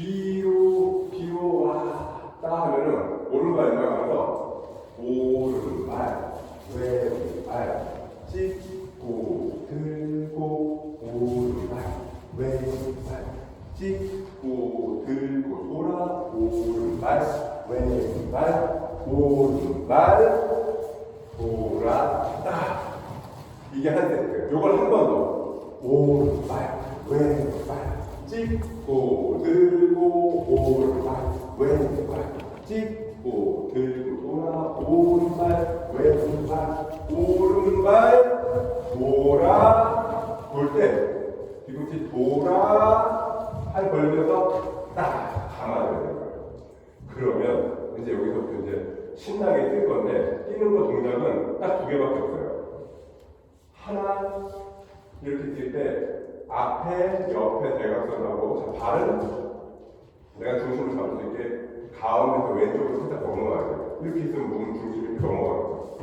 뒤로 뒤로 왔다 하면은 오른발 왼발 하면서 오른발 왼발 찍고 들고 오른발 왼발 찍고 들고 돌아 오른발 왼발 오른발 돌았다. 이게 한 세트 요걸 한 번 더. 오른발 왼발 찍고 왼발 찍고 들고 돌아 오른발 왼발 오른발 돌아. 돌 때 뒤꿈치 돌아. 팔 벌려서 딱 감아야 거예요. 그러면 이제 여기서부터 이제 신나게 뛸 건데 뛰는 거 동작은 딱 두 개밖에 없어요. 하나 이렇게 뛸 때 앞에 옆에 대각선하고 자 발은 내가 중심을 잡을 수 있게 가운데서 왼쪽으로 살짝 넘어가야 돼요 이렇게 있으면 몸 중심이 넘어가요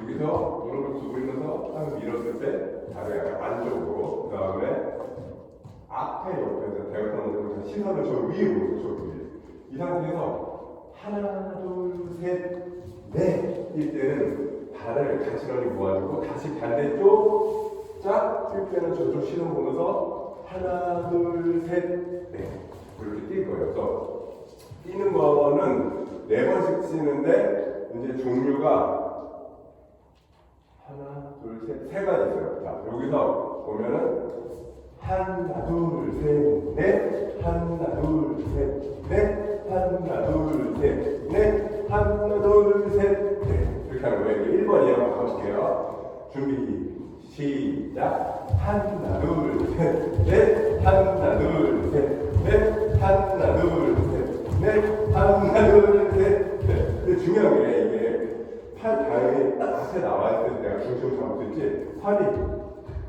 여기서 무릎을 구부리면서 딱 밀었을 때 다리 약간 안쪽으로 그 다음에 앞에 옆에서 대각선으로 시선을 저 위에 보세요 저 위에. 이 상태에서 하나 둘 셋넷일 때는 발을 가지런히 모아주고 다시 반대쪽 쫙뛸 때는 저쪽 시선 보면서 하나 둘 셋 넷 뛸 거예요 그래서 뛰는 거는 네 번씩 뛰는데 이제 종류가 하나, 둘, 셋, 세 가지 있어요. 자, 여기서 보면은 하나, 둘, 셋, 넷, 하나, 둘, 셋, 넷, 하나, 둘, 셋, 넷, 하나, 둘, 셋, 넷. 이렇게 하는 거예요. 1번, 2번 한번 가볼게요. 준비, 시작. 하나, 둘, 셋, 넷, 하나, 둘, 셋, 넷, 하나, 둘, 셋, 넷. 근데 중요한 게 이게 팔 다음에 딱 앞에 나와 있을 때 내가 중심을 있지 팔이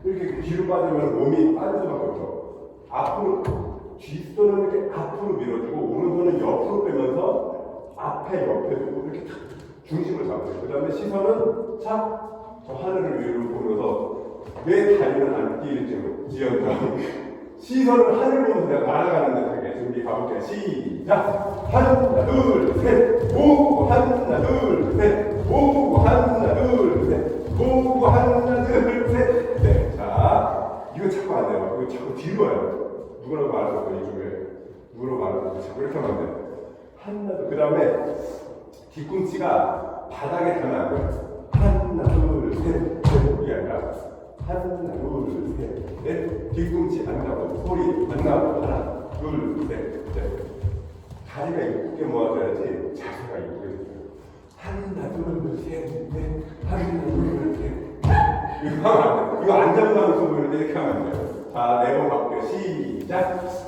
이렇게 뒤로 빠지면 몸이 빠질 수밖에 없어 앞으로 뒷손은 이렇게 앞으로 밀어주고 오른손은 옆으로 빼면서 앞에 옆에 두고 이렇게 탁 중심을 잡으세요 그 다음에 시선은 착 저 하늘을 위로 보면서 내 다리는 안 뛰일지 지연장 시선을 하늘 보면서 내가 날아가는 듯하게. 준비 가볼게요 시작. 하나 둘 셋. 오고 하나 둘 셋. 오고 하나 둘 셋. 오고 하나 둘셋넷자 이거 자꾸 안 돼요. 이거 자꾸 뒤로 와요. 누구라고 말했었어 이 중에 누구라고 말했었어 자꾸 이렇게 하면 안돼 하나 둘 그 다음에 뒤꿈치가 바닥에 닿으면 안 돼요 하나 둘셋. 이게 아니라 하나 둘 셋 넷. 뒤꿈치 안 나고 소리 안 나고 하나 둘 셋 넷. 다리가 이쁘게 모아져야지 자세가 이쁘게 돼요. 하나 둘 셋 넷 하나 둘 셋 이거 하면 안 돼. 이거 안 하는 소리를 이렇게 하면 안 돼요. 자, 네번 갈게요. 시작.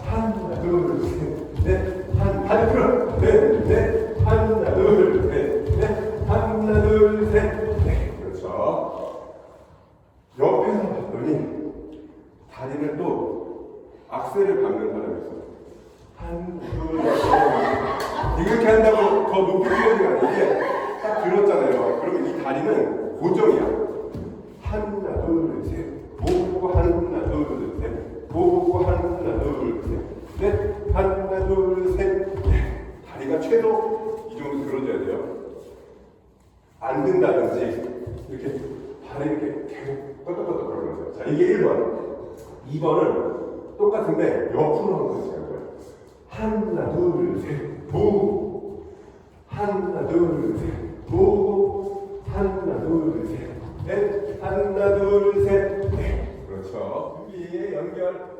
하나, 둘, 셋, 넷, 한, 한, 둘, 넷, 넷, 하나, 둘, 셋, 넷, 하나, 둘, 셋, 넷. 그렇죠. 옆에서 봤더니 다리를 또 악셀을 밟는 사람이 있어요. 한, 둘, 셋. 이렇게 한다고 더 높이 뛰는 게 아니라 이게 딱 들었잖아요. 그러면 이 다리는 고정이야. 하나, 둘, 셋. 보고 하나, 둘, 셋. 보고 하나, 둘, 셋. 넷, 하나, 둘, 셋. 넷. 다리가 최소 이 정도 들어줘야 돼요. 안 된다든지 이렇게 발이 이렇게 계속 껐덕껐덕 거리면서 자 이게 1번 2번은 똑같은데 옆으로 한 거지 않아요? 하나 둘셋보. 하나 둘셋보. 하나 둘셋넷. 하나 둘셋넷. 그렇죠. 여기 연결.